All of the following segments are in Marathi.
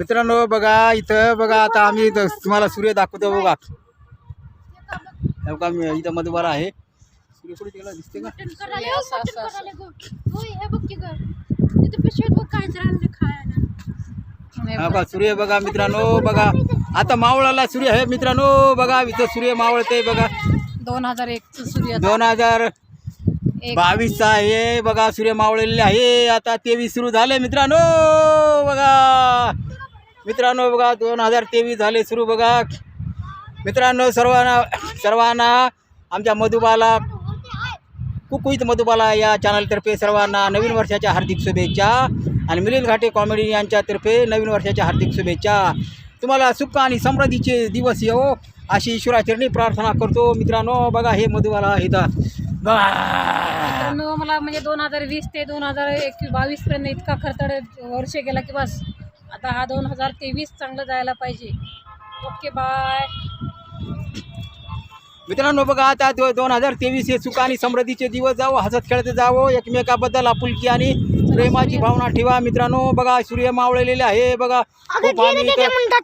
मित्रांनो बघा इथं बघा आता आम्ही इथं तुम्हाला सूर्य दाखवतो बघा. हे बघा मी इथं मधुबाला आहे. सूर्य कुठे दिसते का? हे की सूर्य बघा मित्रांनो बघा. आता मावळाला सूर्य आहे मित्रांनो बघा इथं सूर्य मावळते बघा. दोन हजार एक सूर्य दोन हजार बावीसचा आहे बघा सूर्य मावळलेले आहे. आता तेवीस सुरू झाले मित्रांनो बघा. मित्रांनो बघा दोन हजार तेवीस झाले सुरू बघा. मित्रांनो सर्वांना सर्वांना आमच्या मधुबाला कुकुईत मधुबाला या चॅनलतर्फे सर्वांना नवीन वर्षाच्या हार्दिक शुभेच्छा आणि मिलिंद घाटे कॉमेडी यांच्यातर्फे नवीन वर्षाच्या हार्दिक शुभेच्छा. तुम्हाला सुख आणि समृद्धीचे दिवस येवो अशी ईश्वराचरणी प्रार्थना करतो. मित्रांनो बघा हे मधुबाला इथं. मला म्हणजे दोन हजार वीस ते दोन हजार एकवीस बावीसपर्यंत इतका खर्च वर्ष गेला की बस. आता हा दोन हजार तेवीस चांगलं जायला पाहिजे ओके बाय मित्रांनो बघा आता दो दोन हजार तेवीस हे सुख आणि समृद्धीचे दिवस जावो हसत खेळत जावो एकमेकाबद्दल आपुलकी आणि प्रेमाची भावना ठेवा मित्रांनो बघा सूर्य मावळलेले आहे बघा खूप आम्ही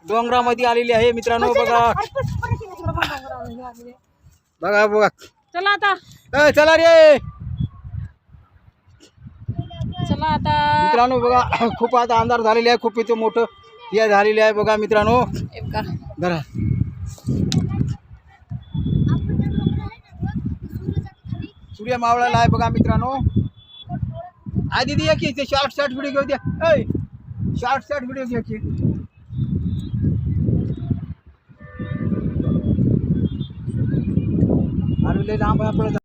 डोंगरामध्ये आलेले आहे मित्रांनो बघा बघा बघा चला आता चला रे चला आता. मित्रांनो बघा खूप आता अंधार झालेले आहे खूप इथं मोठं हे झालेले आहे बघा मित्रांनो. हे बघा. जरा सूर्य मावळाला आहे बघा मित्रांनो. आधी दे की ते शॉर्ट शॉर्ट व्हिडिओ घेऊ द्या शॉर्ट शॉर्ट व्हिडिओ घ्या की. अरे लांब आपलं